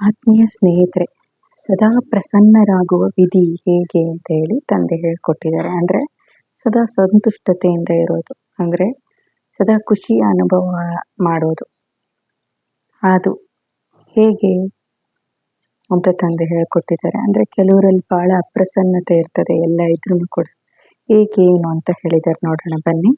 ಆತ್ಮೀಯ ಸ್ನೇಹಿತರೆ, ಸದಾ ಪ್ರಸನ್ನರಾಗುವ ವಿಧಿ ಹೇಗೆ ಅಂತ ಹೇಳಿ ತಂದೆ ಹೇಳಿಕೊಟ್ಟಿದ್ದಾರೆ. ಅಂದರೆ ಸದಾ ಸಂತುಷ್ಟತೆಯಿಂದ ಇರೋದು. ಅಂದರೆ ಸದಾ ಖುಷಿಯ ಅನುಭವ ಮಾಡೋದು. ಅದು ಹೇಗೆ ಅಂತ ತಂದೆ ಹೇಳಿಕೊಟ್ಟಿದ್ದಾರೆ. ಅಂದರೆ ಕೆಲವರಲ್ಲಿ ಭಾಳ ಅಪ್ರಸನ್ನತೆ ಇರ್ತದೆ, ಎಲ್ಲ ಇದ್ರೂ ಕೂಡ. ಏನು ಅಂತ ಹೇಳಿದ್ದಾರೆ ನೋಡೋಣ ಬನ್ನಿ.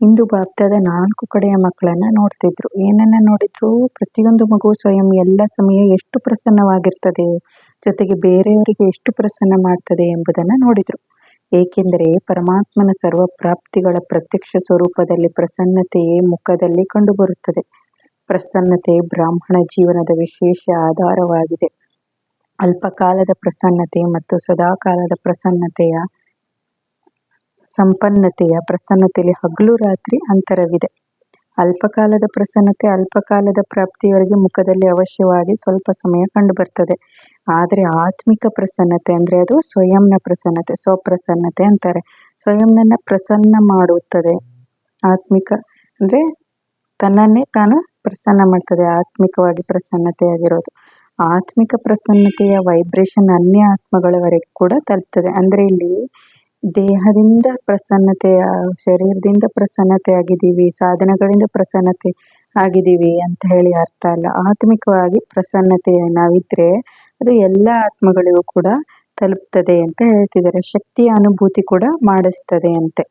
ಇಂದು ಭಾರತದ ನಾಲ್ಕು ಕಡೆಯ ಮಕ್ಕಳನ್ನ ನೋಡ್ತಿದ್ರು. ಏನನ್ನ ನೋಡಿದ್ರು? ಪ್ರತಿಯೊಂದು ಮಗು ಸ್ವಯಂ ಎಲ್ಲ ಸಮಯ ಎಷ್ಟು ಪ್ರಸನ್ನವಾಗಿರ್ತದೆ? ಜೊತೆಗೆ ಬೇರೆಯವರಿಗೆ ಎಷ್ಟು ಪ್ರಸನ್ನ ಮಾಡ್ತದೆ ಎಂಬುದನ್ನು ನೋಡಿದ್ರು. ಏಕೆಂದರೆ ಪರಮಾತ್ಮನ ಸರ್ವ ಪ್ರಾಪ್ತಿಗಳ ಪ್ರತ್ಯಕ್ಷ ಸ್ವರೂಪದಲ್ಲಿ ಪ್ರಸನ್ನತೆಯೇ ಮುಖದಲ್ಲಿ ಕಂಡುಬರುತ್ತದೆ. ಪ್ರಸನ್ನತೆ ಬ್ರಾಹ್ಮಣ ಜೀವನದ ವಿಶೇಷ ಆಧಾರವಾಗಿದೆ. ಅಲ್ಪಕಾಲದ ಪ್ರಸನ್ನತೆ ಮತ್ತು ಸದಾಕಾಲದ ಪ್ರಸನ್ನತೆಯ ಸಂಪನ್ನತೆಯ ಪ್ರಸನ್ನತೆಯಲ್ಲಿ ಹಗಲು ರಾತ್ರಿ ಅಂತರವಿದೆ. ಅಲ್ಪಕಾಲದ ಪ್ರಸನ್ನತೆ ಅಲ್ಪಕಾಲದ ಪ್ರಾಪ್ತಿಯವರೆಗೆ ಮುಖದಲ್ಲಿ ಅವಶ್ಯವಾಗಿ ಸ್ವಲ್ಪ ಸಮಯ ಕಂಡುಬರ್ತದೆ. ಆದರೆ ಆತ್ಮಿಕ ಪ್ರಸನ್ನತೆ ಅಂದರೆ ಅದು ಸ್ವಯಂನ ಪ್ರಸನ್ನತೆ, ಸ್ವಪ್ರಸನ್ನತೆ ಅಂತಾರೆ. ಸ್ವಯಂನನ್ನು ಪ್ರಸನ್ನ ಮಾಡುತ್ತದೆ. ಆತ್ಮಿಕ ಅಂದರೆ ತನ್ನನ್ನೇ ತಾನು ಪ್ರಸನ್ನ ಮಾಡ್ತದೆ, ಆತ್ಮಿಕವಾಗಿ ಪ್ರಸನ್ನತೆಯಾಗಿರೋದು. ಆತ್ಮಿಕ ಪ್ರಸನ್ನತೆಯ ವೈಬ್ರೇಷನ್ ಅನ್ಯ ಆತ್ಮಗಳವರೆಗೆ ಕೂಡ ತಲುಪ್ತದೆ. ಅಂದರೆ ಇಲ್ಲಿ ದೇಹದಿಂದ ಪ್ರಸನ್ನತೆಯ ಶರೀರದಿಂದ ಪ್ರಸನ್ನತೆ ಆಗಿದ್ದೀವಿ, ಸಾಧನಗಳಿಂದ ಪ್ರಸನ್ನತೆ ಆಗಿದ್ದೀವಿ ಅಂತ ಹೇಳಿ ಅರ್ಥ ಅಲ್ಲ. ಆತ್ಮಿಕವಾಗಿ ಪ್ರಸನ್ನತೆ ನಾವಿದ್ರೆ ಅದು ಎಲ್ಲ ಆತ್ಮಗಳಿಗೂ ಕೂಡ ತಲುಪ್ತದೆ ಅಂತ ಹೇಳ್ತಿದ್ದಾರೆ. ಶಕ್ತಿಯ ಅನುಭೂತಿ ಕೂಡ ಮಾಡಿಸ್ತದೆ ಅಂತೆ.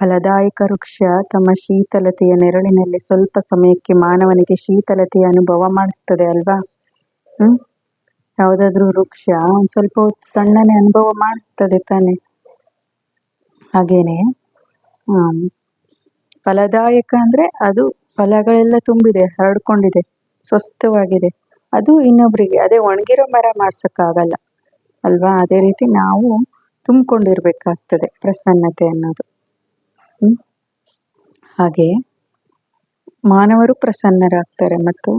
ಫಲದಾಯಕ ವೃಕ್ಷ ತಮ್ಮ ಶೀತಲತೆಯ ನೆರಳಿನಲ್ಲಿ ಸ್ವಲ್ಪ ಸಮಯಕ್ಕೆ ಮಾನವನಿಗೆ ಶೀತಲತೆಯ ಅನುಭವ ಮಾಡಿಸ್ತದೆ ಅಲ್ವಾ? ಹ್ಮ್? ಯಾವುದಾದ್ರೂ ವೃಕ್ಷ, ಒಂದು ಸ್ವಲ್ಪ ಹೊತ್ತು ತಣ್ಣನೆ ಅನುಭವ ಮಾಡಿಸ್ತದೆ ತಾನೆ. ಹಾಗೇನೆ. ಫಲದಾಯಕ ಅಂದರೆ ಅದು ಫಲಗಳೆಲ್ಲ ತುಂಬಿದೆ, ಹರಡ್ಕೊಂಡಿದೆ, ಸ್ವಸ್ಥವಾಗಿದೆ. ಅದು ಇನ್ನೊಬ್ಬರಿಗೆ ಅದೇ ಒಣಗಿರೋ ಮರ ಮಾಡ್ಸೋಕ್ಕಾಗಲ್ಲ, ಅಲ್ವಾ? ಅದೇ ರೀತಿ ನಾವು ತುಂಬಿಕೊಂಡಿರ್ಬೇಕಾಗ್ತದೆ ಪ್ರಸನ್ನತೆ ಅನ್ನೋದು. ಹಾಗೆ ಮಾನವರು ಪ್ರಸನ್ನರಾಗ್ತಾರೆ ಮತ್ತು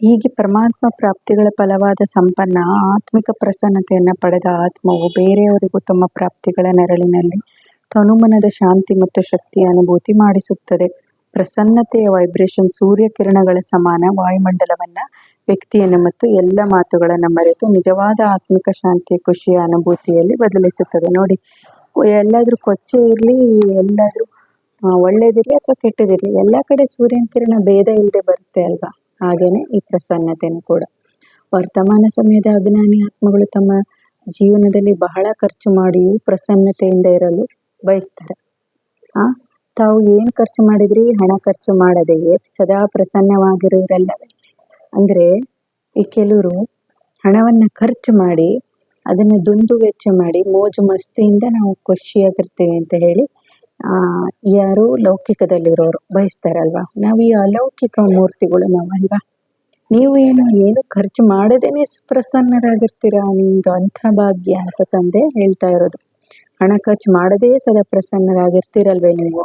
ಹೀಗೆ ಪರಮಾತ್ಮ ಪ್ರಾಪ್ತಿಗಳ ಫಲವಾದ ಸಂಪನ್ನ, ಆತ್ಮಿಕ ಪ್ರಸನ್ನತೆಯನ್ನು ಪಡೆದ ಆತ್ಮವು ಬೇರೆಯವರಿಗೂ ತಮ್ಮ ಪ್ರಾಪ್ತಿಗಳ ನೆರಳಿನಲ್ಲಿ ತನುಮನದ ಶಾಂತಿ ಮತ್ತು ಶಕ್ತಿಯ ಅನುಭೂತಿ ಮಾಡಿಸುತ್ತದೆ. ಪ್ರಸನ್ನತೆಯ ವೈಬ್ರೇಷನ್ ಸೂರ್ಯ ಕಿರಣಗಳ ಸಮಾನ ವಾಯುಮಂಡಲವನ್ನು, ವ್ಯಕ್ತಿಯನ್ನು ಮತ್ತು ಎಲ್ಲ ಮಾತುಗಳನ್ನು ಮರೆತು ನಿಜವಾದ ಆತ್ಮಿಕ ಶಾಂತಿಯ ಖುಷಿಯ ಅನುಭೂತಿಯಲ್ಲಿ ಬದಲಿಸುತ್ತದೆ. ನೋಡಿ, ಎಲ್ಲಾದರೂ ಕೊಚ್ಚೆ ಇರಲಿ, ಎಲ್ಲಾದರೂ ಒಳ್ಳೇದಿರಲಿ ಅಥವಾ ಕೆಟ್ಟದಿರಲಿ, ಎಲ್ಲ ಕಡೆ ಸೂರ್ಯನ ಕಿರಣ ಭೇದ ಇಲ್ಲದೆ ಬರುತ್ತೆ ಅಲ್ವಾ? ಹಾಗೇನೆ ಈ ಪ್ರಸನ್ನತೆಯನ್ನು ಕೂಡ. ವರ್ತಮಾನ ಸಮಯದ ಅಜ್ಞಾನಿ ಆತ್ಮಗಳು ತಮ್ಮ ಜೀವನದಲ್ಲಿ ಬಹಳ ಖರ್ಚು ಮಾಡಿಯೂ ಪ್ರಸನ್ನತೆಯಿಂದ ಇರಲು ಬಯಸ್ತಾರೆ. ಆ? ತಾವು ಏನು ಖರ್ಚು ಮಾಡಿದ್ರಿ? ಹಣ ಖರ್ಚು ಮಾಡದೆಯೇ? ಸದಾ ಪ್ರಸನ್ನವಾಗಿರುವುದಲ್ಲವೇ ಅಂದ್ರೆ, ಈ ಕೆಲವರು ಹಣವನ್ನ ಖರ್ಚು ಮಾಡಿ, ಅದನ್ನ ದುಂದು ವೆಚ್ಚ ಮಾಡಿ, ಮೋಜು ಮಸ್ತಿಯಿಂದ ನಾವು ಖುಷಿಯಾಗಿರ್ತೀವಿ ಅಂತ ಹೇಳಿ, ಆ, ಯಾರು ಲೌಕಿಕದಲ್ಲಿರೋರು ಬಯಸ್ತಾರಲ್ವಾ? ನಾವು ಈ ಅಲೌಕಿಕ ಮೂರ್ತಿಗಳು ನಾವಲ್ವಾ? ನೀವು ಏನು ಏನು ಖರ್ಚು ಮಾಡದೇನೆ ಪ್ರಸನ್ನರಾಗಿರ್ತೀರಾ? ನಿಮ್ದು ಅಂಥ ಭಾಗ್ಯ ಅಂತ ತಂದೆ ಹೇಳ್ತಾ ಇರೋದು. ಹಣ ಖರ್ಚು ಮಾಡದೇ ಸದಾ ಪ್ರಸನ್ನರಾಗಿರ್ತೀರಲ್ವೇ ನೀವು?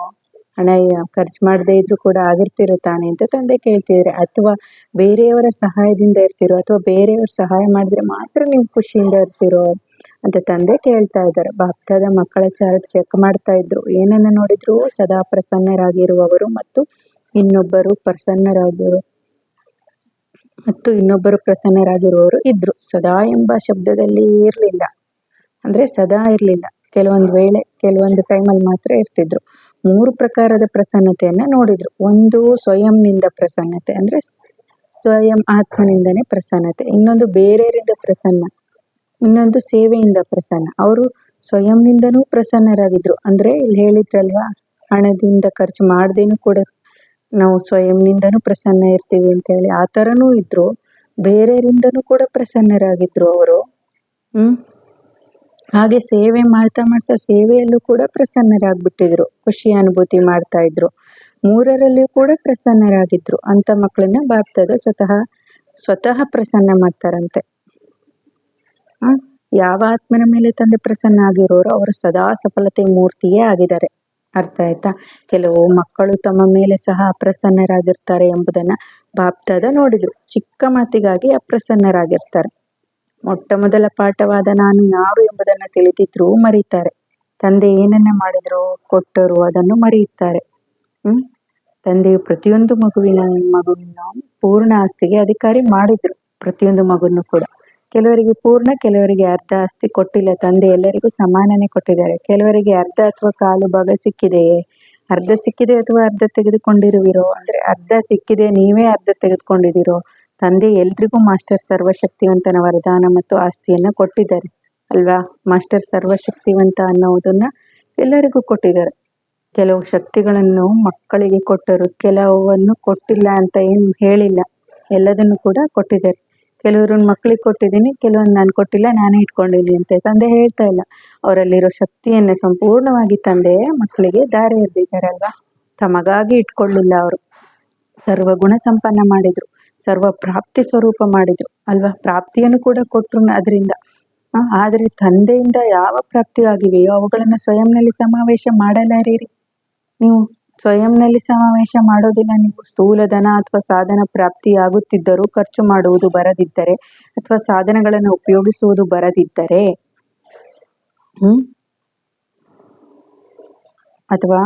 ಹಣ ಖರ್ಚು ಮಾಡದೇ ಇದ್ರೂ ಕೂಡ ಆಗಿರ್ತಿರೋ ತಾನೆ ಅಂತ ತಂದೆ ಕೇಳ್ತಿದ್ರೆ ಅಥವಾ ಬೇರೆಯವರ ಸಹಾಯದಿಂದ ಇರ್ತಿರೋ, ಅಥವಾ ಬೇರೆಯವ್ರ ಸಹಾಯ ಮಾಡಿದ್ರೆ ಮಾತ್ರ ನೀವು ಖುಷಿಯಿಂದ ಇರ್ತಿರೋ ಅಂತ ತಂದೆ ಕೇಳ್ತಾ ಇದ್ದಾರೆ. ಭಕ್ತದ ಮಕ್ಕಳ ಚಾರ್ಟ್ ಚೆಕ್ ಮಾಡ್ತಾ ಇದ್ರು. ಏನನ್ನ ನೋಡಿದ್ರು ಸದಾ ಪ್ರಸನ್ನರಾಗಿರುವವರು ಮತ್ತು ಇನ್ನೊಬ್ಬರು ಪ್ರಸನ್ನರಾಗಿರು, ಮತ್ತು ಇನ್ನೊಬ್ಬರು ಪ್ರಸನ್ನರಾಗಿರುವವರು ಇದ್ರು. ಸದಾ ಎಂಬ ಶಬ್ದದಲ್ಲಿ ಇರಲಿಲ್ಲ. ಅಂದ್ರೆ ಸದಾ ಇರಲಿಲ್ಲ. ಕೆಲವೊಂದು ವೇಳೆ ಕೆಲವೊಂದು ಟೈಮಲ್ಲಿ ಮಾತ್ರ ಇರ್ತಿದ್ರು. ಮೂರು ಪ್ರಕಾರದ ಪ್ರಸನ್ನತೆಯನ್ನ ನೋಡಿದ್ರು. ಒಂದು ಸ್ವಯಂನಿಂದ ಪ್ರಸನ್ನತೆ ಅಂದ್ರೆ ಸ್ವಯಂ ಆತ್ಮನಿಂದನೇ ಪ್ರಸನ್ನತೆ. ಇನ್ನೊಂದು ಬೇರೆಯವರಿಂದ ಪ್ರಸನ್ನ. ಇನ್ನೊಂದು ಸೇವೆಯಿಂದ ಪ್ರಸನ್ನ. ಅವರು ಸ್ವಯಂನಿಂದನೂ ಪ್ರಸನ್ನರಾಗಿದ್ರು. ಅಂದ್ರೆ ಇಲ್ಲಿ ಹೇಳಿದ್ರಲ್ವಾ, ಹಣದಿಂದ ಖರ್ಚು ಮಾಡ್ದೇನು ಕೂಡ ನಾವು ಸ್ವಯಂನಿಂದನೂ ಪ್ರಸನ್ನ ಇರ್ತೀವಿ ಅಂತ ಹೇಳಿ ಆ ಥರನೂ ಇದ್ರು. ಬೇರೆಯವರಿಂದನೂ ಕೂಡ ಪ್ರಸನ್ನರಾಗಿದ್ರು ಅವರು. ಹ್ಮ್? ಹಾಗೆ ಸೇವೆ ಮಾಡ್ತಾ ಮಾಡ್ತಾ ಸೇವೆಯಲ್ಲೂ ಕೂಡ ಪ್ರಸನ್ನರಾಗ್ಬಿಟ್ಟಿದ್ರು, ಖುಷಿ ಅನುಭೂತಿ ಮಾಡ್ತಾ ಇದ್ರು. ಮೂರರಲ್ಲಿಯೂ ಕೂಡ ಪ್ರಸನ್ನರಾಗಿದ್ರು. ಅಂತ ಮಕ್ಕಳನ್ನ ಬಾಪ್ತದ ಸ್ವತಃ ಸ್ವತಃ ಪ್ರಸನ್ನ ಮಾಡ್ತಾರಂತೆ. ಯಾವ ಆತ್ಮನ ಮೇಲೆ ತಂದೆ ಪ್ರಸನ್ನ ಆಗಿರೋರು ಅವರು ಸದಾ ಸಫಲತೆ ಮೂರ್ತಿಯೇ ಆಗಿದ್ದಾರೆ. ಅರ್ಥ ಆಯ್ತಾ? ಕೆಲವು ಮಕ್ಕಳು ತಮ್ಮ ಮೇಲೆ ಸಹ ಅಪ್ರಸನ್ನರಾಗಿರ್ತಾರೆ ಎಂಬುದನ್ನ ಬಾಪ್ತದ ನೋಡಿದ್ರು. ಚಿಕ್ಕ ಮಾತಿಗಾಗಿ ಅಪ್ರಸನ್ನರಾಗಿರ್ತಾರೆ. ಮೊಟ್ಟ ಮೊದಲ ಪಾಠವಾದ ನಾನು ಯಾರು ಎಂಬುದನ್ನು ತಿಳಿದಿದ್ರು ಮರೀತಾರೆ. ತಂದೆ ಏನನ್ನ ಮಾಡಿದ್ರು ಕೊಟ್ಟರು ಅದನ್ನು ಮರೆಯುತ್ತಾರೆ. ಹ್ಮ್? ತಂದೆಯು ಪ್ರತಿಯೊಂದು ಮಗುವಿನ ಮಗುವಿನ ಪೂರ್ಣ ಆಸ್ತಿಗೆ ಅಧಿಕಾರಿ ಮಾಡಿದ್ರು, ಪ್ರತಿಯೊಂದು ಮಗುನು ಕೂಡ. ಕೆಲವರಿಗೆ ಪೂರ್ಣ, ಕೆಲವರಿಗೆ ಅರ್ಧ ಆಸ್ತಿ ಕೊಟ್ಟಿಲ್ಲ. ತಂದೆ ಎಲ್ಲರಿಗೂ ಸಮಾನನೇ ಕೊಟ್ಟಿದ್ದಾರೆ. ಕೆಲವರಿಗೆ ಅರ್ಧ ಅಥವಾ ಕಾಲು ಭಾಗ ಸಿಕ್ಕಿದೆಯೇ ಅರ್ಧ ಸಿಕ್ಕಿದೆ ಅಥವಾ ಅರ್ಧ ತೆಗೆದುಕೊಂಡಿರುವಿರೋ, ಅಂದ್ರೆ ಅರ್ಧ ಸಿಕ್ಕಿದೆ, ನೀವೇ ಅರ್ಧ ತೆಗೆದುಕೊಂಡಿದ್ದೀರೋ ತಂದೆ ಎಲ್ರಿಗೂ ಮಾಸ್ಟರ್ ಸರ್ವಶಕ್ತಿವಂತನ ವರದಾನ ಮತ್ತು ಆಸ್ತಿಯನ್ನ ಕೊಟ್ಟಿದ್ದಾರೆ, ಅಲ್ವಾ? ಮಾಸ್ಟರ್ ಸರ್ವಶಕ್ತಿವಂತ ಅನ್ನೋದನ್ನ ಎಲ್ಲರಿಗೂ ಕೊಟ್ಟಿದ್ದಾರೆ. ಕೆಲವು ಶಕ್ತಿಗಳನ್ನು ಮಕ್ಕಳಿಗೆ ಕೊಟ್ಟರು, ಕೆಲವನ್ನು ಕೊಟ್ಟಿಲ್ಲ ಅಂತ ಏನು ಹೇಳಿಲ್ಲ. ಎಲ್ಲದನ್ನು ಕೂಡ ಕೊಟ್ಟಿದ್ದಾರೆ. ಕೆಲವ್ರನ್ನ ಮಕ್ಕಳಿಗೆ ಕೊಟ್ಟಿದ್ದೀನಿ ಕೆಲವೊಂದು ನಾನು ಕೊಟ್ಟಿಲ್ಲ, ನಾನೇ ಇಟ್ಕೊಂಡಿದ್ದೀನಿ ಅಂತ ತಂದೆ ಹೇಳ್ತಾ ಇಲ್ಲ. ಅವರಲ್ಲಿರೋ ಶಕ್ತಿಯನ್ನು ಸಂಪೂರ್ಣವಾಗಿ ತಂದೆ ಮಕ್ಕಳಿಗೆ ದಾರಿ ಎರೆದಿದ್ದಾರಲ್ವಾ ತಮಗಾಗಿ ಇಟ್ಕೊಳ್ಳಿಲ್ಲ ಅವರು. ಸರ್ವ ಗುಣ ಸಂಪನ್ನ ಮಾಡಿದ್ರು. ಸರ್ವ ಪ್ರಾಪ್ತಿ ಸ್ವರೂಪ ಮಾಡಿದ್ರು. ಅಲ್ವಾ? ಪ್ರಾಪ್ತಿಯನ್ನು ಕೂಡ ಕೊಟ್ಟರು ಅದರಿಂದ. ಆದರೆ ತಂದೆಯಿಂದ ಯಾವ ಪ್ರಾಪ್ತಿ ಆಗಿವೆಯೋ ಅವುಗಳನ್ನು ಸ್ವಯಂನಲ್ಲಿ ಸಮಾವೇಶ ಮಾಡಲಾರಿರಿ. ನೀವು ಸ್ವಯಂನಲ್ಲಿ ಸಮಾವೇಶ ಮಾಡೋದಿಲ್ಲ. ನೀವು ಸ್ಥೂಲ ಧನ ಅಥವಾ ಸಾಧನ ಪ್ರಾಪ್ತಿಯಾಗುತ್ತಿದ್ದರೂ ಖರ್ಚು ಮಾಡುವುದು ಬರದಿದ್ದರೆ ಅಥವಾ ಸಾಧನಗಳನ್ನು ಉಪಯೋಗಿಸುವುದು ಬರದಿದ್ದರೆ ಅಥವಾ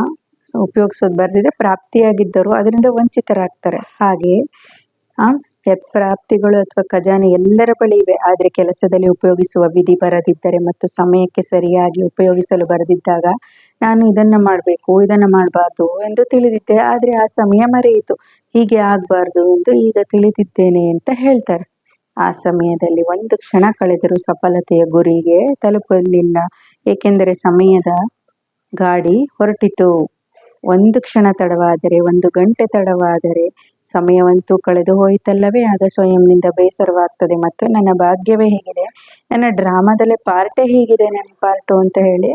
ಉಪಯೋಗಿಸೋದು ಬರದಿದ್ರೆ ಪ್ರಾಪ್ತಿಯಾಗಿದ್ದರು ಅದರಿಂದ ವಂಚಿತರಾಗ್ತಾರೆ. ಹಾಗೆ ಆ? ಪ್ರಾಪ್ತಿಗಳು ಅಥವಾ ಖಜಾನೆ ಎಲ್ಲರ ಬಳಿ ಇವೆ. ಆದರೆ ಕೆಲಸದಲ್ಲಿ ಉಪಯೋಗಿಸುವ ವಿಧಿ ಬರದಿದ್ದರೆ ಮತ್ತು ಸಮಯಕ್ಕೆ ಸರಿಯಾಗಿ ಉಪಯೋಗಿಸಲು ಬರದಿದ್ದಾಗ ನಾನು ಇದನ್ನ ಮಾಡಬೇಕು, ಇದನ್ನ ಮಾಡಬಾರ್ದು ಎಂದು ತಿಳಿದಿದ್ದೆ. ಆದರೆ ಆ ಸಮಯ ಮರೆಯಿತು. ಹೀಗೆ ಆಗಬಾರ್ದು ಎಂದು ಈಗ ತಿಳಿದಿದ್ದೇನೆ ಅಂತ ಹೇಳ್ತಾರೆ. ಆ ಸಮಯದಲ್ಲಿ ಒಂದು ಕ್ಷಣ ಕಳೆದರೂ ಸಫಲತೆಯ ಗುರಿಗೆ ತಲುಪಲಿಲ್ಲ. ಏಕೆಂದರೆ ಸಮಯದ ಗಾಡಿ ಹೊರಟಿತು. ಒಂದು ಕ್ಷಣ ತಡವಾದರೆ, ಒಂದು ಗಂಟೆ ತಡವಾದರೆ ಸಮಯವಂತೂ ಕಳೆದು ಹೋಯಿತಲ್ಲವೇ? ಆಗ ಸ್ವಯಂನಿಂದ ಬೇಸರವಾಗ್ತದೆ. ಮತ್ತು ನನ್ನ ಭಾಗ್ಯವೇ ಹೇಗಿದೆ. ನನ್ನ ಡ್ರಾಮಾದಲ್ಲೇ ಪಾರ್ಟೇ ಹೇಗಿದೆ ನನ್ನ ಪಾರ್ಟು ಅಂತ ಹೇಳಿ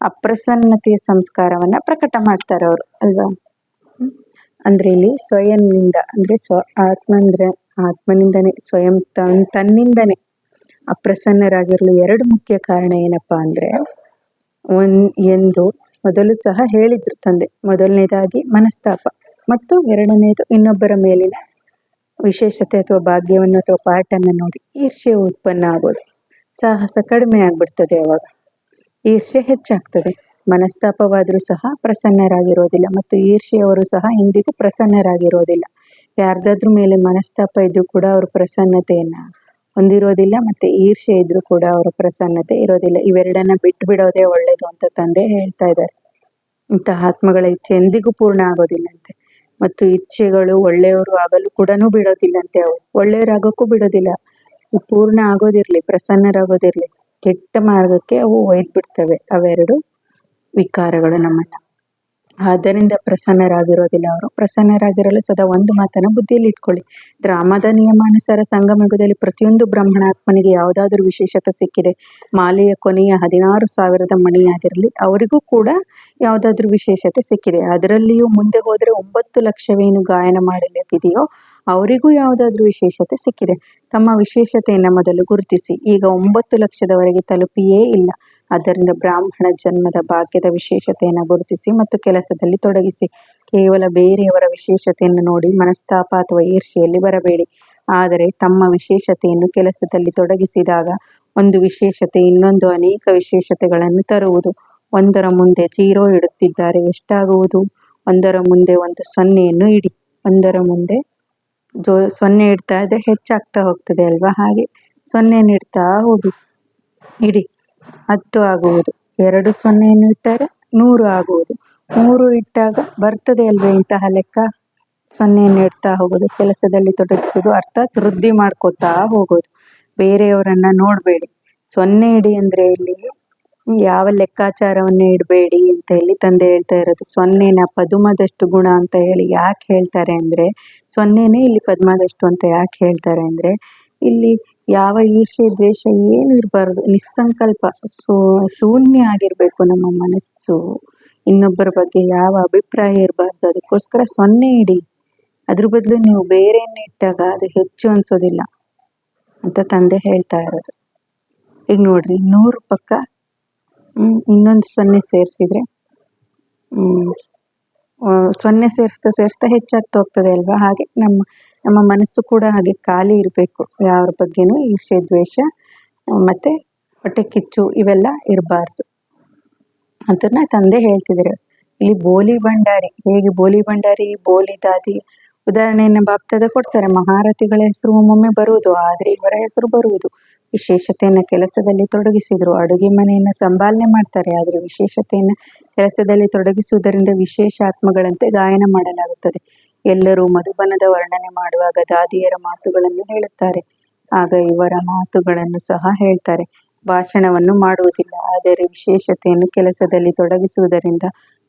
ಅಪ್ರಸನ್ನತೆಯ ಸಂಸ್ಕಾರವನ್ನ ಪ್ರಕಟ ಮಾಡ್ತಾರೆ ಅವರು, ಅಲ್ವಾ? ಅಂದ್ರೆ ಇಲ್ಲಿ ಸ್ವಯಂನಿಂದ, ಅಂದ್ರೆ ಸ್ವ ಆತ್ಮ ಅಂದ್ರೆ ಆತ್ಮನಿಂದನೇ, ಸ್ವಯಂ ತನ್, ತನ್ನಿಂದನೇ ಅಪ್ರಸನ್ನರಾಗಿರಲು ಎರಡು ಮುಖ್ಯ ಕಾರಣ ಏನಪ್ಪಾ ಅಂದ್ರೆ ಒಂದ್, ಎಂದು ಮೊದಲು ಸಹ ಹೇಳಿದ್ರು ತಂದೆ. ಮೊದಲನೇದಾಗಿ ಮನಸ್ತಾಪ. ಮತ್ತು ಎರಡನೆಯದು ಇನ್ನೊಬ್ಬರ ಮೇಲಿನ ವಿಶೇಷತೆ ಅಥವಾ ಭಾಗ್ಯವನ್ನು ಅಥವಾ ಪಾಠನ್ನು ನೋಡಿ. ಈರ್ಷೆ ಉತ್ಪನ್ನ ಆಗೋದು. ಸಾಹಸ ಕಡಿಮೆ ಆಗ್ಬಿಡ್ತದೆ ಅವಾಗ. ಈರ್ಷೆ ಹೆಚ್ಚಾಗ್ತದೆ. ಮನಸ್ತಾಪವಾದರೂ ಸಹ ಪ್ರಸನ್ನರಾಗಿರೋದಿಲ್ಲ ಮತ್ತು ಈರ್ಷೆಯವರು ಸಹ ಇಂದಿಗೂ ಪ್ರಸನ್ನರಾಗಿರೋದಿಲ್ಲ. ಯಾರ್ದಾದ್ರೂ ಮೇಲೆ ಮನಸ್ತಾಪ ಇದ್ದರೂ ಕೂಡ ಅವರು ಪ್ರಸನ್ನತೆಯನ್ನ ಹೊಂದಿರೋದಿಲ್ಲ ಮತ್ತೆ ಈರ್ಷೆ ಇದ್ರೂ ಕೂಡ ಅವರ ಪ್ರಸನ್ನತೆ ಇರೋದಿಲ್ಲ. ಇವೆರಡನ್ನ ಬಿಟ್ಟು ಬಿಡೋದೇ ಒಳ್ಳೇದು ಅಂತ ತಂದೆ ಹೇಳ್ತಾ ಇದ್ದಾರೆ. ಇಂತಹ ಆತ್ಮಗಳ ಇಚ್ಛೆ ಎಂದಿಗೂ ಪೂರ್ಣ ಆಗೋದಿಲ್ಲಂತೆ ಮತ್ತು ಇಚ್ಛೆಗಳು ಒಳ್ಳೆಯವರು ಆಗಲು ಕೂಡನು ಬಿಡೋದಿಲ್ಲಂತೆ ಅವು ಒಳ್ಳೆಯವರಾಗೋಕ್ಕೂ ಬಿಡೋದಿಲ್ಲ. ಪೂರ್ಣ ಆಗೋದಿರಲಿ, ಪ್ರಸನ್ನರಾಗೋದಿರಲಿ. ಕೆಟ್ಟ ಮಾರ್ಗಕ್ಕೆ ಅವು ಒಯ್ದು ಬಿಡ್ತವೆ. ಅವೆರಡು ವಿಕಾರಗಳು ನಮ್ಮನ್ನ. ಆದ್ದರಿಂದ ಪ್ರಸನ್ನರಾಗಿರೋದಿಲ್ಲ ಅವರು. ಪ್ರಸನ್ನರಾಗಿರಲು ಸದಾ ಒಂದು ಮಾತನ್ನು ಬುದ್ಧಿಯಲ್ಲಿ ಇಟ್ಕೊಳ್ಳಿ. ಡ್ರಾಮಾದ ನಿಯಮಾನುಸಾರ ಸಂಗಮಯುಗದಲ್ಲಿ ಪ್ರತಿಯೊಂದು ಬ್ರಹ್ಮಣಾತ್ಮನಿಗೆ ಯಾವುದಾದ್ರೂ ವಿಶೇಷತೆ ಸಿಕ್ಕಿದೆ, ಮಾಲೆಯ ಕೊನೆಯ ಹದಿನಾರು ಸಾವಿರದ ಮಣಿಯಾಗಿರಲಿ, ಅವರಿಗೂ ಕೂಡ ಯಾವುದಾದ್ರೂ ವಿಶೇಷತೆ ಸಿಕ್ಕಿದೆ. ಅದರಲ್ಲಿಯೂ ಮುಂದೆ ಹೋದರೆ ಒಂಬತ್ತು ಲಕ್ಷವೇನು ಗಾಯನ ಮಾಡಲಿಕ್ಕಿದೆಯೋ, ಅವರಿಗೂ ಯಾವುದಾದ್ರೂ ವಿಶೇಷತೆ ಸಿಕ್ಕಿದೆ. ತಮ್ಮ ವಿಶೇಷತೆಯನ್ನು ಮೊದಲು ಗುರುತಿಸಿ. ಈಗ ಒಂಬತ್ತು ಲಕ್ಷದವರೆಗೆ ತಲುಪಿಯೇ ಇಲ್ಲ. ಆದ್ದರಿಂದ ಬ್ರಾಹ್ಮಣ ಜನ್ಮದ ಭಾಗ್ಯದ ವಿಶೇಷತೆಯನ್ನು ಗುರುತಿಸಿ ಮತ್ತು ಕೆಲಸದಲ್ಲಿ ತೊಡಗಿಸಿ, ಕೇವಲ ಬೇರೆಯವರ ವಿಶೇಷತೆಯನ್ನು ನೋಡಿ ಮನಸ್ತಾಪ ಅಥವಾ ಈರ್ಷೆಯಲ್ಲಿ ಬರಬೇಡಿ. ಆದರೆ ತಮ್ಮ ವಿಶೇಷತೆಯನ್ನು ಕೆಲಸದಲ್ಲಿ ತೊಡಗಿಸಿದಾಗ ಒಂದು ವಿಶೇಷತೆ ಇನ್ನೊಂದು ಅನೇಕ ವಿಶೇಷತೆಗಳನ್ನು ತರುವುದು. ಒಂದರ ಮುಂದೆ ಜೀರೋ ಇಡುತ್ತಿದ್ದಾರೆ ಎಷ್ಟಾಗುವುದು? ಒಂದರ ಮುಂದೆ ಒಂದು ಸೊನ್ನೆಯನ್ನು ಇಡಿ. ಒಂದರ ಮುಂದೆ ಜೋ, ಸೊನ್ನೆ ಇಡ್ತಾ ಇದ್ದರೆ ಹೆಚ್ಚಾಗ್ತಾ ಹೋಗ್ತದೆ ಅಲ್ವಾ? ಹಾಗೆ ಸೊನ್ನೆಯನ್ನು ಇಡ್ತಾ ಹೋಗಿ, ಇಡಿ. ಹತ್ತು ಆಗುವುದು. ಎರಡು ಸೊನ್ನೆಯನ್ನು ಇಟ್ಟರೆ? ನೂರು ಆಗುವುದು. ಮೂರು ಇಟ್ಟಾಗ ಬರ್ತದೆ ಅಲ್ವೇ ಇಂತಹ ಲೆಕ್ಕ? ಸೊನ್ನೆಯನ್ನು ಇಡ್ತಾ ಹೋಗೋದು, ಕೆಲಸದಲ್ಲಿ ತೊಡಗಿಸೋದು, ಅರ್ಥಾತ್ ವೃದ್ಧಿ ಮಾಡ್ಕೋತಾ ಹೋಗೋದು. ಬೇರೆಯವರನ್ನ ನೋಡಬೇಡಿ. ಸೊನ್ನೆ ಇಡಿ ಅಂದರೆ ಇಲ್ಲಿ ಯಾವ ಲೆಕ್ಕಾಚಾರವನ್ನು ಇಡಬೇಡಿ ಅಂತ ಹೇಳಿ ತಂದೆ ಹೇಳ್ತಾ ಇರೋದು. ಸೊನ್ನೆನ ಪದುಮದಷ್ಟು ಗುಣ ಅಂತ ಹೇಳಿ ಯಾಕೆ ಹೇಳ್ತಾರೆ ಅಂದರೆ, ಸೊನ್ನೆನೇ ಇಲ್ಲಿ ಪದ್ಮದಷ್ಟು ಅಂತ ಯಾಕೆ ಹೇಳ್ತಾರೆ ಅಂದರೆ, ಇಲ್ಲಿ ಯಾವ ಈರ್ಷೆ ದ್ವೇಷ ಏನು ಇರಬಾರ್ದು. ನಿಸ್ಸಂಕಲ್ಪ ಶೂನ್ಯ ಆಗಿರಬೇಕು ನಮ್ಮ ಮನಸ್ಸು. ಇನ್ನೊಬ್ಬರ ಬಗ್ಗೆ ಯಾವ ಅಭಿಪ್ರಾಯ ಇರಬಾರ್ದು, ಅದಕ್ಕೋಸ್ಕರ ಸೊನ್ನೆ ಇಡಿ. ಅದ್ರ ಬದಲು ನೀವು ಬೇರೆಯನ್ನೇ ಇಟ್ಟಾಗ ಅದು ಹೆಚ್ಚು ಅನ್ಸೋದಿಲ್ಲ ಅಂತ ತಂದೆ ಹೇಳ್ತಾ ಇರೋದು. ಈಗ ನೋಡ್ರಿ, ನೂರು ಪಕ್ಕ ಇನ್ನೊಂದು ಸೊನ್ನೆ ಸೇರಿಸಿದ್ರೆ ಸೊನ್ನೆ ಸೇರಿಸ್ತಾ ಸೇರಿಸ್ತಾ ಹೆಚ್ಚಾಗ್ತಾ ಹೋಗ್ತದೆ ಅಲ್ವಾ? ಹಾಗೆ ನಮ್ಮ ನಮ್ಮ ಮನಸ್ಸು ಕೂಡ ಹಾಗೆ ಖಾಲಿ ಇರಬೇಕು. ಯಾರ ಬಗ್ಗೆನೂ ಈರ್ಷೆ ದ್ವೇಷ ಮತ್ತು ಹೊಟ್ಟೆ ಕಿಚ್ಚು ಇವೆಲ್ಲ ಇರಬಾರ್ದು. ಅದನ್ನು ತಂದೆ ಹೇಳ್ತಿದ್ದಾರೆ ಇಲ್ಲಿ ಬೋಲಿ ಭಂಡಾರಿ, ಹೇಗೆ ಬೋಲಿ ಭಂಡಾರಿ, ಬೋಲಿ ದಾದಿ ಉದಾಹರಣೆಯನ್ನು ಬಾಪ್ತದ ಕೊಡ್ತಾರೆ. ಮಹಾರಥಿಗಳ ಹೆಸರು ಒಮ್ಮೊಮ್ಮೆ ಬರುವುದು, ಆದರೆ ಇವರ ಹೆಸರು ಬರುವುದು. ವಿಶೇಷತೆಯನ್ನು ಕೆಲಸದಲ್ಲಿ ತೊಡಗಿಸಿದ್ರು. ಅಡುಗೆ ಮನೆಯನ್ನು ಸಂಭಾಲನೆ ಮಾಡ್ತಾರೆ, ಆದರೆ ವಿಶೇಷತೆಯನ್ನು ಕೆಲಸದಲ್ಲಿ ತೊಡಗಿಸುವುದರಿಂದ ವಿಶೇಷ ಆತ್ಮಗಳಂತೆ ಗಾಯನ ಮಾಡಲಾಗುತ್ತದೆ. ಎಲ್ಲರೂ ಮಧುಬನದ ವರ್ಣನೆ ಮಾಡುವಾಗ ದಾದಿಯರ ಮಾತುಗಳನ್ನು ಹೇಳುತ್ತಾರೆ. ಆಗ ಇವರ ಮಾತುಗಳನ್ನು ಸಹ ಹೇಳ್ತಾರೆ. ಭಾಷಣವನ್ನು ಮಾಡುವುದಿಲ್ಲ, ಆದರೆ ವಿಶೇಷತೆಯನ್ನು ಕೆಲಸದಲ್ಲಿ ತೊಡಗಿಸುವುದರಿಂದ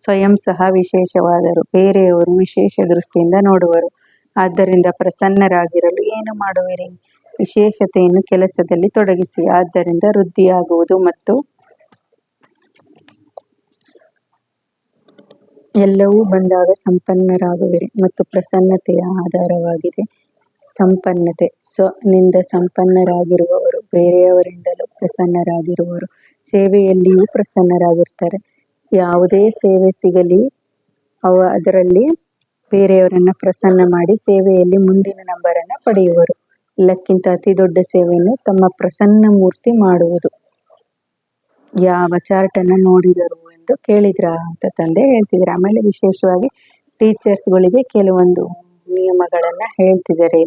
ಸ್ವಯಂ ಸಹ ವಿಶೇಷವಾದರು. ಬೇರೆಯವರು ವಿಶೇಷ ದೃಷ್ಟಿಯಿಂದ ನೋಡುವರು. ಆದ್ದರಿಂದ ಪ್ರಸನ್ನರಾಗಿರಲು ಏನು ಮಾಡುವಿರಿ? ವಿಶೇಷತೆಯನ್ನು ಕೆಲಸದಲ್ಲಿ ತೊಡಗಿಸಿ, ಆದ್ದರಿಂದ ವೃದ್ಧಿಯಾಗುವುದು ಮತ್ತು ಎಲ್ಲವೂ ಬಂದಾಗ ಸಂಪನ್ನರಾಗುವಿರಿ ಮತ್ತು ಪ್ರಸನ್ನತೆಯ ಆಧಾರವಾಗಿದೆ. ಸಂಪನ್ನತೆ. ಸ್ವನಿಂದ ಸಂಪನ್ನರಾಗಿರುವವರು, ಬೇರೆಯವರಿಂದಲೂ ಪ್ರಸನ್ನರಾಗಿರುವರು. ಸೇವೆಯಲ್ಲಿಯೂ ಪ್ರಸನ್ನರಾಗಿರ್ತಾರೆ ಯಾವುದೇ ಸೇವೆ ಸಿಗಲಿ, ಅವ ಅದರಲ್ಲಿ ಬೇರೆಯವರನ್ನು ಪ್ರಸನ್ನ ಮಾಡಿ ಸೇವೆಯಲ್ಲಿ ಮುಂದಿನ ನಂಬರನ್ನು ಪಡೆಯುವರು. ಎಲ್ಲಕ್ಕಿಂತ ಅತಿ ದೊಡ್ಡ ಸೇವೆಯನ್ನು ತಮ್ಮ ಪ್ರಸನ್ನ ಮೂರ್ತಿ ಮಾಡುವುದು. ಯಾವ ಚಾರ್ಟನ್ನು ನೋಡಿದರು ಎಂದು ಕೇಳಿದ್ರ ಅಂತ ತಂದೆ ಹೇಳ್ತಿದ್ರು ಆಮೇಲೆ ವಿಶೇಷವಾಗಿ ಟೀಚರ್ಸ್ಗಳಿಗೆ ಕೆಲವೊಂದು ನಿಯಮಗಳನ್ನು ಹೇಳ್ತಿದ್ದಾರೆ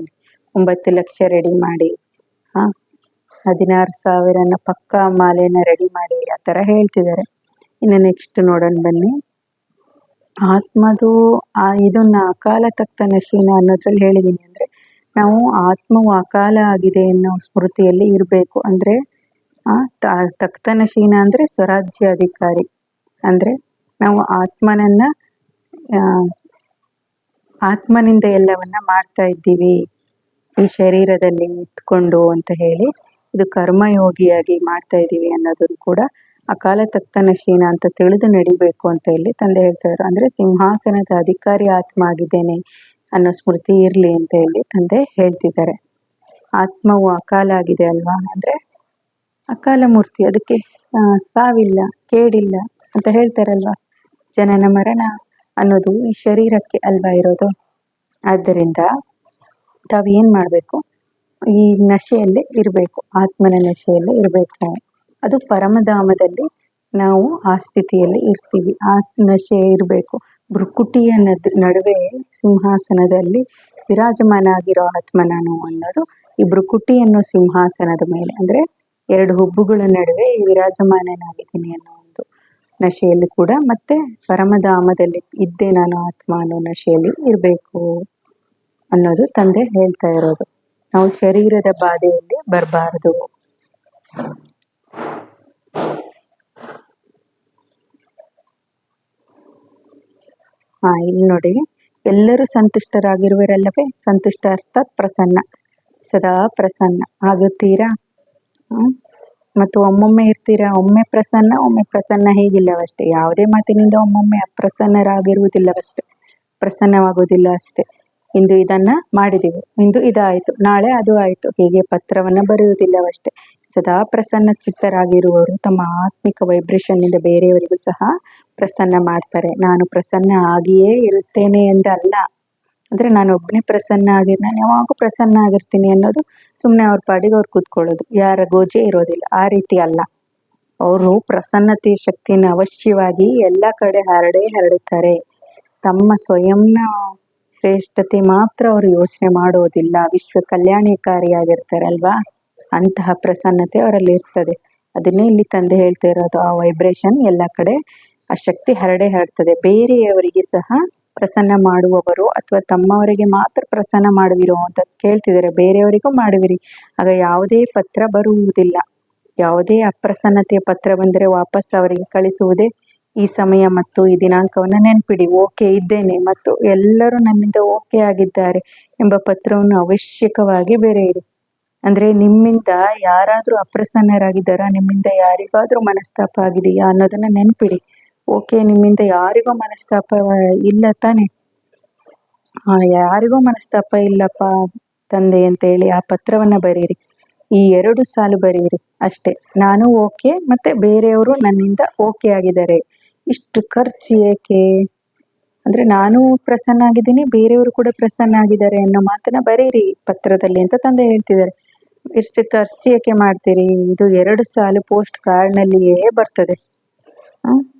ಒಂಬತ್ತು ಲಕ್ಷ ರೆಡಿ ಮಾಡಿ, ಹಾಂ? ಹದಿನಾರು ಸಾವಿರನ ಪಕ್ಕ ಮಾಲೆನ ರೆಡಿ ಮಾಡಿ ಆ ಥರ ಹೇಳ್ತಿದ್ದಾರೆ. ಇನ್ನು ನೆಕ್ಸ್ಟ್ ನೋಡೋಣ ಬನ್ನಿ. ಆತ್ಮದು, ಆ, ಇದನ್ನ ಅಕಾಲ ತಕ್ಕ ನಶೀನ ಅನ್ನೋದ್ರಲ್ಲಿ ಹೇಳಿದ್ದೀನಿ ಅಂದರೆ, ನಾವು ಆತ್ಮವು ಅಕಾಲ ಆಗಿದೆ ಅನ್ನೋ ಸ್ಮೃತಿಯಲ್ಲಿ ಇರಬೇಕು ಅಂದರೆ ತಕ್ತನ ಶೀನ ಅಂದರೆ ಸ್ವರಾಜ್ಯ ಅಧಿಕಾರಿ ಅಂದರೆ ನಾವು ಆತ್ಮನನ್ನು ಆತ್ಮನಿಂದ ಎಲ್ಲವನ್ನ ಮಾಡ್ತಾ ಇದ್ದೀವಿ. ಈ ಶರೀರದಲ್ಲಿ ಇಟ್ಕೊಂಡು ಅಂತ ಹೇಳಿ ಇದು ಕರ್ಮಯೋಗಿಯಾಗಿ ಮಾಡ್ತಾ ಇದ್ದೀವಿ ಅನ್ನೋದನ್ನು ಕೂಡ ಅಕಾಲ ತಕ್ತನ ಶೀನ ಅಂತ ತಿಳಿದು ನಡಿಬೇಕು ಅಂತ ಇಲ್ಲಿ ತಂದೆ ಹೇಳ್ತಾ ಇದ್ರು. ಅಂದರೆ ಸಿಂಹಾಸನದ ಅಧಿಕಾರಿ ಆತ್ಮ ಆಗಿದ್ದೇನೆ ಅನ್ನೋ ಸ್ಮೃತಿ ಇರಲಿ ಅಂತ ಹೇಳಿ ತಂದೆ ಹೇಳ್ತಿದ್ದಾರೆ. ಆತ್ಮವು ಅಕಾಲ ಆಗಿದೆ ಅಲ್ವಾ? ಅಂದರೆ ಅಕಾಲ ಮೂರ್ತಿ. ಅದಕ್ಕೆ ಸಾವಿಲ್ಲ, ಕೇಡಿಲ್ಲ. ಅಂತ ಹೇಳ್ತಾರಲ್ವಾ? ಜನನ ಮರಣ ಅನ್ನೋದು ಈ ಶರೀರಕ್ಕೆ ಅಲ್ವಾ ಇರೋದು? ಆದ್ದರಿಂದ ತಾವೇನು ಮಾಡಬೇಕು? ಈ ನಶೆಯಲ್ಲೇ ಇರಬೇಕು, ಆತ್ಮನ ನಶೆಯಲ್ಲೇ ಇರಬೇಕು ಅದು ಪರಮಧಾಮದಲ್ಲಿ ನಾವು ಆ ಸ್ಥಿತಿಯಲ್ಲಿ ಇರ್ತೀವಿ. ಆ ನಶೆ ಇರಬೇಕು. ಭ್ರುಕುಟಿಯ ನದ್, ನಡುವೆ ಸಿಂಹಾಸನದಲ್ಲಿ ವಿರಾಜಮಾನ ಆಗಿರೋ ಆತ್ಮ ನಾನು ಅನ್ನೋದು ಈ ಭ್ರುಕುಟಿ ಅನ್ನೋ ಸಿಂಹಾಸನದ ಮೇಲೆ, ಅಂದರೆ ಎರಡು ಹುಬ್ಬುಗಳ ನಡುವೆ ವಿರಾಜಮಾನನಾಗಿದ್ದೀನಿ ಅನ್ನೋ ನಶೆಯಲ್ಲಿ ಕೂಡ ಮತ್ತೆ ಪರಮಧಾಮದಲ್ಲಿ ಇದ್ದೆ ನಾನು ಆತ್ಮ ಅನ್ನೋ ನಶೆಯಲ್ಲಿ ಇರಬೇಕು ಅನ್ನೋದು ತಂದೆ ಹೇಳ್ತಾ ಇರೋದು. ನಾವು ಶರೀರದ ಬಾಧೆಯಲ್ಲಿ ಬರಬಾರದು. ಹಾ ಇಲ್ಲಿ ನೋಡಿ. ಎಲ್ಲರೂ ಸಂತುಷ್ಟರಾಗಿರುವರಲ್ಲವೇ ಸಂತುಷ್ಟ ಅರ್ಥ ಪ್ರಸನ್ನ ಸದಾ ಪ್ರಸನ್ನ. ಆಗುತ್ತೀರಾ? ಮತ್ತು ಒಮ್ಮೊಮ್ಮೆ ಇರ್ತೀರಾ? ಒಮ್ಮೆ ಪ್ರಸನ್ನ ಒಮ್ಮೆ ಪ್ರಸನ್ನ ಹೇಗಿಲ್ಲವಷ್ಟೇ? ಯಾವುದೇ ಮಾತಿನಿಂದ ಒಮ್ಮೊಮ್ಮೆ ಅಪ್ರಸನ್ನರಾಗಿರುವುದಿಲ್ಲವಷ್ಟೇ ಪ್ರಸನ್ನವಾಗುವುದಿಲ್ಲ ಅಷ್ಟೇ. ಇಂದು ಇದನ್ನು ಮಾಡಿದೆವು. ಇಂದು ಇದಾಯಿತು. ನಾಳೆ ಅದು ಆಯಿತು. ಹೀಗೆ ಪತ್ರವನ್ನು ಬರೆಯುವುದಿಲ್ಲವಷ್ಟೇ. ಸದಾ ಪ್ರಸನ್ನ ಚಿತ್ತರಾಗಿರುವವರು ತಮ್ಮ ಆತ್ಮಿಕ ವೈಬ್ರೇಷನ್ನಿಂದ ಬೇರೆಯವರಿಗೂ ಸಹ ಪ್ರಸನ್ನ ಮಾಡ್ತಾರೆ. ನಾನು ಪ್ರಸನ್ನ ಆಗಿಯೇ ಇರುತ್ತೇನೆ ಎಂದಲ್ಲ. ಅಂದರೆ ನಾನು ಒಬ್ಬನೇ ಪ್ರಸನ್ನ ಆಗಿ ನಾನು ಯಾವಾಗೂ ಪ್ರಸನ್ನ ಆಗಿರ್ತೀನಿ ಅನ್ನೋದು ಸುಮ್ಮನೆ ಅವ್ರ ಪಾಡಿಗೆ ಅವ್ರು ಕೂತ್ಕೊಳ್ಳೋದು. ಯಾರ ಗೋಜೆ ಇರೋದಿಲ್ಲ, ಆ ರೀತಿ ಅಲ್ಲ. ಅವರು ಪ್ರಸನ್ನತೆ ಶಕ್ತಿನ ಅವಶ್ಯವಾಗಿ ಎಲ್ಲ ಕಡೆ ಹರಡೇ ಹರಡುತ್ತಾರೆ. ತಮ್ಮ ಸ್ವಯಂನ ಶ್ರೇಷ್ಠತೆ ಮಾತ್ರ ಅವರು ಯೋಚನೆ ಮಾಡೋದಿಲ್ಲ. ವಿಶ್ವ ಕಲ್ಯಾಣಕಾರಿಯಾಗಿರ್ತಾರಲ್ವಾ ಅಂತಹ ಪ್ರಸನ್ನತೆ ಅವರಲ್ಲಿ ಇರ್ತದೆ. ಅದನ್ನೇ ಇಲ್ಲಿ ತಂದೆ ಹೇಳ್ತಾ ಇರೋದು. ಆ ವೈಬ್ರೇಷನ್ ಎಲ್ಲ ಕಡೆ ಆ ಶಕ್ತಿ ಹರಡೇ ಹರಡ್ತದೆ. ಬೇರೆಯವರಿಗೆ ಸಹ ಪ್ರಸನ್ನ ಮಾಡುವವರು ಅಥವಾ ತಮ್ಮವರಿಗೆ ಮಾತ್ರ ಪ್ರಸನ್ನ ಮಾಡುವಿರೋ ಅಂತ ಕೇಳ್ತಿದ್ದಾರೆ. ಬೇರೆಯವರಿಗೂ ಮಾಡುವಿರಿ. ಆಗ ಯಾವುದೇ ಪತ್ರ ಬರುವುದಿಲ್ಲ. ಯಾವುದೇ ಅಪ್ರಸನ್ನತೆಯ ಪತ್ರ ಬಂದರೆ ವಾಪಸ್ ಅವರಿಗೆ ಕಳಿಸುವುದೇ ಈ ಸಮಯ ಮತ್ತು ಈ ದಿನಾಂಕವನ್ನು ನೆನಪಿಡಿ. ಓಕೆ ಇದ್ದೇನೆ ಮತ್ತು ಎಲ್ಲರೂ ನನ್ನಿಂದ ಓಕೆ ಆಗಿದ್ದಾರೆ ಎಂಬ ಪತ್ರವನ್ನು ಅವಶ್ಯಕವಾಗಿ ಬೇರೆ ಇರಿ ಅಂದರೆ ನಿಮ್ಮಿಂದ ಯಾರಾದರೂ ಅಪ್ರಸನ್ನರಾಗಿದ್ದಾರಾ, ನಿಮ್ಮಿಂದ ಯಾರಿಗಾದರೂ ಮನಸ್ತಾಪ ಆಗಿದೆಯಾ ಅನ್ನೋದನ್ನು ನೆನಪಿಡಿ. ಓಕೆ, ನಿಮ್ಮಿಂದ ಯಾರಿಗೂ ಮನಸ್ತಾಪ ಇಲ್ಲ ತಾನೆ? ಯಾರಿಗೂ ಮನಸ್ತಾಪ ಇಲ್ಲಪ್ಪ ತಂದೆ ಅಂತ ಹೇಳಿ ಆ ಪತ್ರವನ್ನು ಬರೀರಿ. ಈ ಎರಡು ಸಾಲು ಬರೀರಿ ಅಷ್ಟೇ. ನಾನು ಓಕೆ, ಮತ್ತು ಬೇರೆಯವರು ನನ್ನಿಂದ ಓಕೆ ಆಗಿದ್ದಾರೆ. ಇಷ್ಟು ಖರ್ಚು ಏಕೆ? ಅಂದರೆ ನಾನು ಪ್ರಸನ್ನ ಆಗಿದ್ದೀನಿ, ಬೇರೆಯವರು ಕೂಡ ಪ್ರಸನ್ನ ಆಗಿದ್ದಾರೆ ಅನ್ನೋ ಮಾತನ್ನ ಬರೀರಿ ಪತ್ರದಲ್ಲಿ ಅಂತ ತಂದೆ ಹೇಳ್ತಿದ್ದಾರೆ. ಇಷ್ಟು ಖರ್ಚು ಏಕೆ ಮಾಡ್ತೀರಿ? ಇದು ಎರಡು ಸಾಲು ಪೋಸ್ಟ್ ಕಾರ್ಡ್ನಲ್ಲಿಯೇ ಬರ್ತದೆ.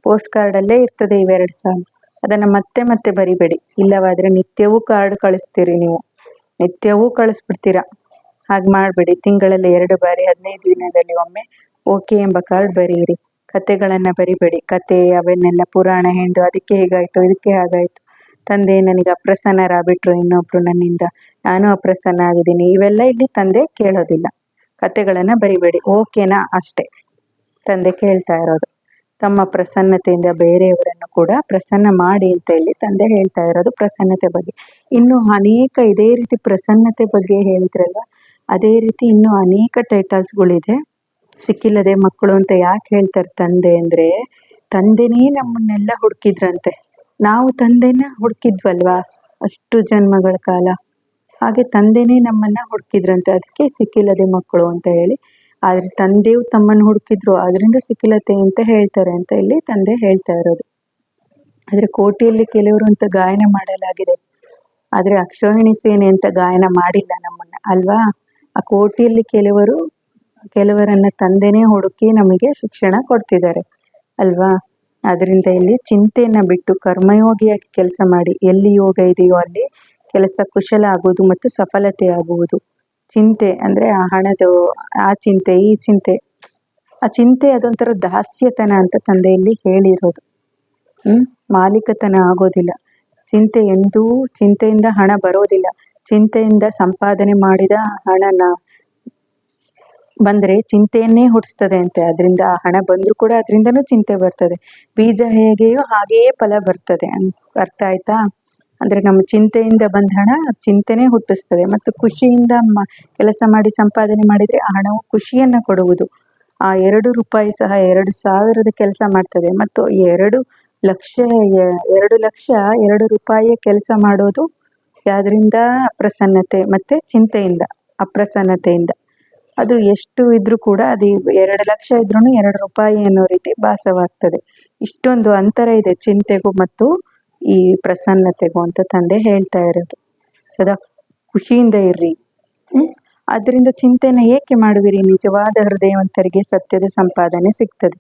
ಪೋಸ್ಟ್ ಕಾರ್ಡಲ್ಲೇ ಇರ್ತದೆ ಇವೆರಡು ಸಾಲು. ಅದನ್ನು ಮತ್ತೆ ಮತ್ತೆ ಬರಿಬೇಡಿ. ಇಲ್ಲವಾದರೆ ನಿತ್ಯವೂ ಕಾರ್ಡ್ ಕಳಿಸ್ತೀರಿ ನೀವು. ನಿತ್ಯವೂ ಕಳಿಸ್ಬಿಡ್ತೀರಾ. ಹಾಗೆ ಮಾಡಬೇಡಿ. ತಿಂಗಳಲ್ಲಿ ಎರಡು ಬಾರಿ, ಹದಿನೈದು ದಿನದಲ್ಲಿ ಒಮ್ಮೆ ಓಕೆ ಎಂಬ ಕಾರ್ಡ್ ಬರೆಯಿರಿ ಕತೆಗಳನ್ನು ಬರಿಬೇಡಿ. ಕತೆ ಅವನ್ನೆಲ್ಲ ಪುರಾಣ ಹೆಂಡು, ಅದಕ್ಕೆ ಹೇಗಾಯಿತು, ಇದಕ್ಕೆ ಹಾಗಾಯಿತು. ತಂದೆ ನನಗೆ ಅಪ್ರಸನ್ನರಾಗ್ಬಿಟ್ರು ಇನ್ನೊಬ್ರು ನನ್ನಿಂದ. ನಾನು ಅಪ್ರಸನ್ನ ಆಗಿದ್ದೀನಿ ಇವೆಲ್ಲ ಇಲ್ಲಿ ತಂದೆ ಕೇಳೋದಿಲ್ಲ. ಕತೆಗಳನ್ನು ಬರಿಬೇಡಿ. ಓಕೆನಾ ಅಷ್ಟೇ. ತಂದೆ ಕೇಳ್ತಾ ಇರೋದು. ತಮ್ಮ ಪ್ರಸನ್ನತೆಯಿಂದ ಬೇರೆಯವರನ್ನು ಕೂಡ ಪ್ರಸನ್ನ ಮಾಡಿ ಅಂತ ಹೇಳಿ ತಂದೆ ಹೇಳ್ತಾ ಇರೋದು ಪ್ರಸನ್ನತೆ ಬಗ್ಗೆ. ಇನ್ನು ಅನೇಕ ಇದೇ ರೀತಿ ಪ್ರಸನ್ನತೆ ಬಗ್ಗೆ ಹೇಳಿದ್ರಲ್ಲ, ಅದೇ ರೀತಿ ಇನ್ನೂ ಅನೇಕ ಟೈಟಲ್ಸ್ಗಳಿದೆ ಸಿಕ್ಕಿಲ್ಲದೆ ಮಕ್ಕಳು ಅಂತ ಯಾಕೆ ಹೇಳ್ತಾರೆ ತಂದೆ ಅಂದರೆ, ತಂದೆನೇ ನಮ್ಮನ್ನೆಲ್ಲ ಹುಡುಕಿದ್ರಂತೆ. ನಾವು ತಂದೆನ ಹುಡುಕಿದ್ವಲ್ವಾ ಅಷ್ಟು ಜನ್ಮಗಳ ಕಾಲ. ಹಾಗೆ ತಂದೆನೇ ನಮ್ಮನ್ನ ಹುಡುಕಿದ್ರಂತೆ, ಅದಕ್ಕೆ ಸಿಕ್ಕಿಲ್ಲದೆ ಮಕ್ಕಳು ಅಂತ ಹೇಳಿ ಆದರೆ ತಂದೆಯು ತಮ್ಮನ್ನು ಹುಡುಕಿದ್ರು, ಅದರಿಂದ ಸಿಕ್ಕಿಲತೆ ಅಂತ ಹೇಳ್ತಾರೆ ಅಂತ ಇಲ್ಲಿ ತಂದೆ ಹೇಳ್ತಾ ಇರೋದು. ಆದರೆ ಕೋಟಿಯಲ್ಲಿ ಕೆಲವರು ಅಂತ ಗಾಯನ ಮಾಡಲಾಗಿದೆ. ಆದರೆ ಅಕ್ಷೋಹಿಣಿ ಸೇನೆ ಅಂತ ಗಾಯನ ಮಾಡಿಲ್ಲ ನಮ್ಮನ್ನ, ಅಲ್ವಾ? ಆ ಕೋಟಿಯಲ್ಲಿ ಕೆಲವರು, ಕೆಲವರನ್ನ ತಂದೆನೇ ಹುಡುಕಿ ನಮಗೆ ಶಿಕ್ಷಣ ಕೊಡ್ತಿದ್ದಾರೆ, ಅಲ್ವಾ? ಅದರಿಂದ ಇಲ್ಲಿ ಚಿಂತೆಯನ್ನ ಬಿಟ್ಟು ಕರ್ಮಯೋಗಿಯಾಗಿ ಕೆಲಸ ಮಾಡಿ, ಎಲ್ಲಿ ಯೋಗ ಇದೆಯೋ ಅಲ್ಲಿ ಕೆಲಸ ಕುಶಲ ಆಗುವುದು ಮತ್ತು ಸಫಲತೆ ಆಗುವುದು. ಚಿಂತೆ ಅಂದರೆ ಆ ಹಣದು, ಆ ಚಿಂತೆ, ಈ ಚಿಂತೆ. ಆ ಚಿಂತೆ ಅದೊಂಥರ ದಾಸ್ಯತನ ಅಂತ ತಂದೆಯಲ್ಲಿ ಹೇಳಿರೋದು. ಹ್ಮ್? ಮಾಲೀಕತನ ಆಗೋದಿಲ್ಲ. ಚಿಂತೆ ಎಂದೂ ಚಿಂತೆಯಿಂದ ಹಣ ಬರೋದಿಲ್ಲ. ಚಿಂತೆಯಿಂದ ಸಂಪಾದನೆ ಮಾಡಿದ ಹಣನ ಬಂದರೆ ಚಿಂತೆಯನ್ನೇ ಹುಟ್ಟಿಸ್ತದೆ ಅಂತೆ. ಅದರಿಂದ ಆ ಹಣ ಬಂದರೂ ಕೂಡ ಅದರಿಂದನೂ ಚಿಂತೆ ಬರ್ತದೆ. ಬೀಜ ಹೇಗೆಯೋ ಹಾಗೆಯೇ ಫಲ ಬರ್ತದೆ. ಅಂತ ಅರ್ಥ ಆಯ್ತಾ? ಅಂದರೆ ನಮ್ಮ ಚಿಂತೆಯಿಂದ ಬಂದ ಹಣ ಚಿಂತೆನೇ ಹುಟ್ಟಿಸ್ತದೆ. ಮತ್ತು ಖುಷಿಯಿಂದ ಮ, ಕೆಲಸ ಮಾಡಿ ಸಂಪಾದನೆ ಮಾಡಿದರೆ ಆ ಹಣವು ಖುಷಿಯನ್ನು ಕೊಡುವುದು. ಆ ಎರಡು ರೂಪಾಯಿ ಸಹ ಎರಡು ಸಾವಿರದ ಕೆಲಸ ಮಾಡ್ತದೆ. ಮತ್ತು ಎರಡು ಲಕ್ಷ ಎರಡು ಲಕ್ಷ ಎರಡು ರೂಪಾಯಿಯ ಕೆಲಸ ಮಾಡೋದು ಯಾವುದರಿಂದ ಅಪ್ರಸನ್ನತೆ ಮತ್ತು ಚಿಂತೆಯಿಂದ, ಅಪ್ರಸನ್ನತೆಯಿಂದ. ಅದು ಎಷ್ಟು ಇದ್ರೂ ಕೂಡ ಅದು ಎರಡು ಲಕ್ಷ ಇದ್ರೂ ಎರಡು ರೂಪಾಯಿ ಅನ್ನೋ ರೀತಿ ಭಾಸವಾಗ್ತದೆ. ಇಷ್ಟೊಂದು ಅಂತರ ಇದೆ ಚಿಂತೆಗೂ ಮತ್ತು ಈ ಪ್ರಸನ್ನತೆಗೂ ಅಂತ ತಂದೆ ಹೇಳ್ತಾ ಇರೋದು. ಸದಾ ಖುಷಿಯಿಂದ ಇರ್ರಿ. ಅದರಿಂದ ಚಿಂತೆನ ಏಕೆ ಮಾಡುವಿರಿ? ನಿಜವಾದ ಹೃದಯವಂತರಿಗೆ ಸತ್ಯದ ಸಂಪಾದನೆ ಸಿಗ್ತದೆ.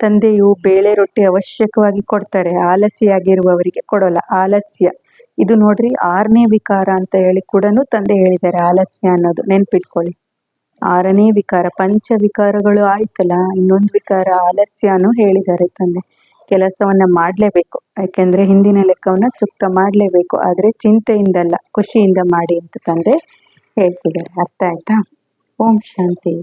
ತಂದೆಯು ಬೇಳೆ ರೊಟ್ಟಿ ಅವಶ್ಯಕವಾಗಿ ಕೊಡ್ತಾರೆ. ಆಲಸ್ಯಾಗಿರುವವರಿಗೆ ಕೊಡೋಲ್ಲ. ಆಲಸ್ಯ. ಇದು ನೋಡ್ರಿ ಆರನೇ ವಿಕಾರ ಅಂತ ಹೇಳಿ ಕೂಡ ತಂದೆ ಹೇಳಿದ್ದಾರೆ. ಆಲಸ್ಯ ಅನ್ನೋದು ನೆನ್ಪಿಟ್ಕೊಳ್ಳಿ. ಆರನೇ ವಿಕಾರ. ಪಂಚ ವಿಕಾರಗಳು ಆಯ್ತಲ್ಲ? ಇನ್ನೊಂದು ವಿಕಾರ ಆಲಸ್ಯನೂ ಹೇಳಿದ್ದಾರೆ ತಂದೆ. ಕೆಲಸವನ್ನ ಮಾಡಲೇಬೇಕು. ಯಾಕೆಂದ್ರೆ ಹಿಂದಿನ ಲೆಕ್ಕವನ್ನ ಚುಕ್ತ ಮಾಡಲೇಬೇಕು. ಆದರೆ ಚಿಂತೆಯಿಂದಲ್ಲ, ಖುಷಿಯಿಂದ ಮಾಡಿ ಅಂತ ತಂದೆ ಹೇಳ್ತಿದ್ದಾರೆ. ಅರ್ಥ ಆಯ್ತಾ? ಓಂ ಶಾಂತಿ.